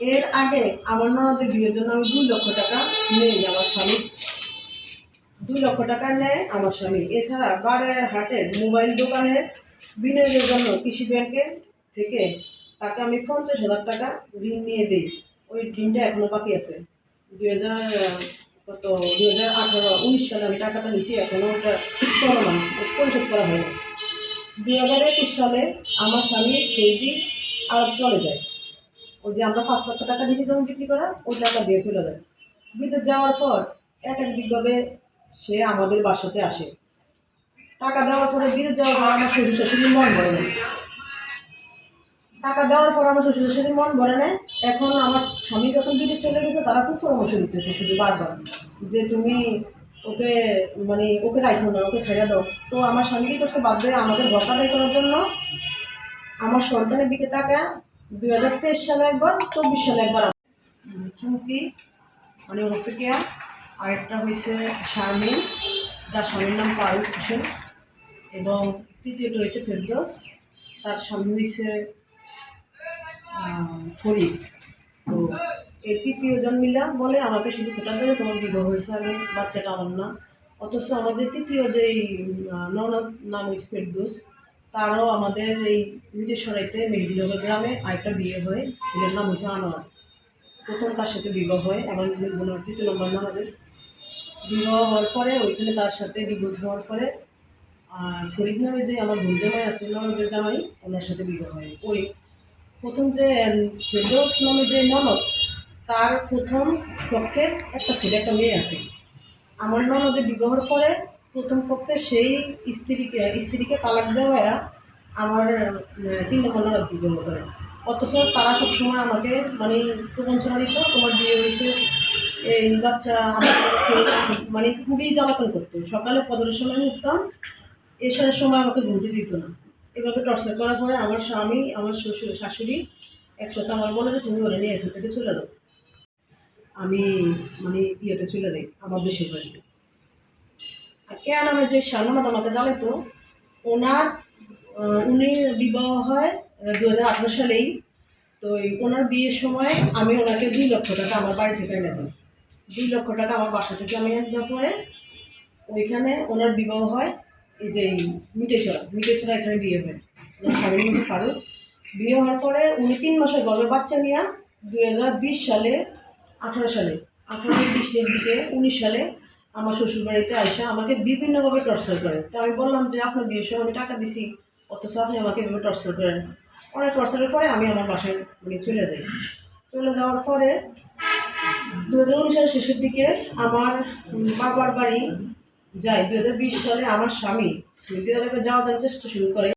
এর আগে আমার ননদের বিয়ের জন্য আমি দুই লক্ষ টাকা নেই আমার স্বামী। দুই লক্ষ টাকা নেয় আমার স্বামী। এছাড়া বারের হাটের মোবাইল দোকানের বিনিয়োগের জন্য কৃষি ব্যাংকের থেকে তাকে আমি পঞ্চাশ হাজার টাকা ঋণ নিয়ে দিই। ওই ঋণটা এখনও বাকি আছে। দুই হাজার, কত? দুই হাজার আঠারো, উনিশ সালে আমি টাকাটা নিয়েছি, এখনও ওটা চলমান। পরিশোধ করা হয়নি দুই হাজার একুশ সালে আমার স্বামী সৌদি আরব চলে যায়। ওই যে আমরা পাঁচ লক্ষ টাকা দিয়েছি যখন বিক্রি করা, ওই টাকা দিয়ে চলে যায়। বিদ্যুৎ যাওয়ার পর এক একদিকভাবে সে আমাদের বাসাতে আসে। টাকা দেওয়ার পরে বিদ্যুৎ যাওয়ার পর আমার শ্বশুর শাশুড়ির মন ভরে নেয় টাকা দেওয়ার পর আমার শ্বশুর শাশুড়ির মন ভরে নেয় এখন আমার স্বামী যখন বিদ্যুৎ চলে গেছে, তারা খুব পরামর্শ দিতেছে শুধু বারবার যে তুমি ওকে মানে ওকে রাখো না, ওকে ছেড়ে দাও। তো আমার স্বামী কি করছে, বাধ্য আমাদের ঘর আদায় করার জন্য আমার সন্তানের দিকে তাকা দুই হাজার তেইশ সালে একবার, চব্বিশ সালে একবার চুমকি মানে রফিকিয়া আরেকটা হয়েছে শারমিন, যার স্বামীর নাম ফারুক হোসেন এবং তৃতীয়টা হয়েছে ফেরদোস, তার স্বামী হয়েছে ফরিদ। তো এই তৃতীয়জন মিলা বলে আমাকে শুধু খোটা দেয়, তোমার বিবাহ হয়েছে আমি বাচ্চাটা আমার না। অথচ আমাদের তৃতীয় যেই ননদ, নাম হয়েছে ফেরদোস। তারও আমাদের এই মিরেশ্বরাইতে মেঘদিনগর গ্রামে আরেকটা বিয়ে হয়ে, ছেলের নাম হয়েছে আনোয়ার। প্রথম তার সাথে বিবাহ হয় এবং দুজনের তৃতীয় নম্বর আমাদের বিবাহ হওয়ার পরে ওইখানে তার সাথে ডিভোর্স হওয়ার পরে ফরিদ নামে যে আমার বোন জামাই আছে ননদের জামাই, ওনার সাথে বিবাহ হয়। ওই প্রথম যে ফেরদৌস নামে যে ননদ, তার প্রথম পক্ষের একটা ছেলে, একটা মেয়ে আছে। আমার ননদের বিবাহের পরে প্রথম পক্ষে সেই স্ত্রীকে স্ত্রীকে তালাক দেওয়া আমার তিন ননদ বিবাহ করে। অথচ তারা সবসময় আমাকে মানে প্রবঞ্চনা দিত তোমার বিয়ে হয়েছে, এই বাচ্চা মানে খুবই জ্বালাতন করতো। সকালে ফজরের সময় আমি উঠতাম, এসার সময় আমাকে গুঁজে দিত না। এভাবে টর্চার করার পরে আমার স্বামী, আমার শ্বশুর, শাশুড়ি একসাথে আমার বলে যে, তুমি ওরা নিয়ে এখান থেকে চলে যাও। আমি মানে ইয়েতে চলে যাই, আমার দেশের বাড়িতে। আর নামে যে শালনাথ আমাকে জ্বালাতো ওনার উনি বিবাহ হয় দু হাজার আঠারো সালেই। তো ওনার বিয়ের সময় আমি ওনাকে দুই লক্ষ টাকা আমার বাড়ি থেকে এনে দিই। দুই লক্ষ টাকা আমার বাসা থেকে আমি এনে পরে ওইখানে ওনার বিবাহ হয়, এই যে মিটেছড়া মিটেছড়া এখানে বিয়ে হয়। ওনার স্বামীর মধ্যে ফারুক। বিয়ে হওয়ার পরে উনি তিন মাসের গর্ভে বাচ্চা নিয়ে দুই হাজার বিশ সালে, আঠারো সালে, আঠারো বিশের দিকে, উনিশ সালে আমার শ্বশুরবাড়িতে আসে আমাকে বিভিন্নভাবে টর্চার করে। তো আমি বললাম যে, আপনার বিয়ের সময় আমি টাকা দিছি, অথচ আপনি আমাকে এভাবে টর্চার করেন। অনেক টর্চারের পরে আমি আমার বাসায় মানে চলে যাই। চলে যাওয়ার পরে দু হাজার শেষের দিকে আমার বাবার বাড়ি যায়। দু সালে আমার স্বামী সৌদি আরবে যাওয়ার চেষ্টা শুরু করে।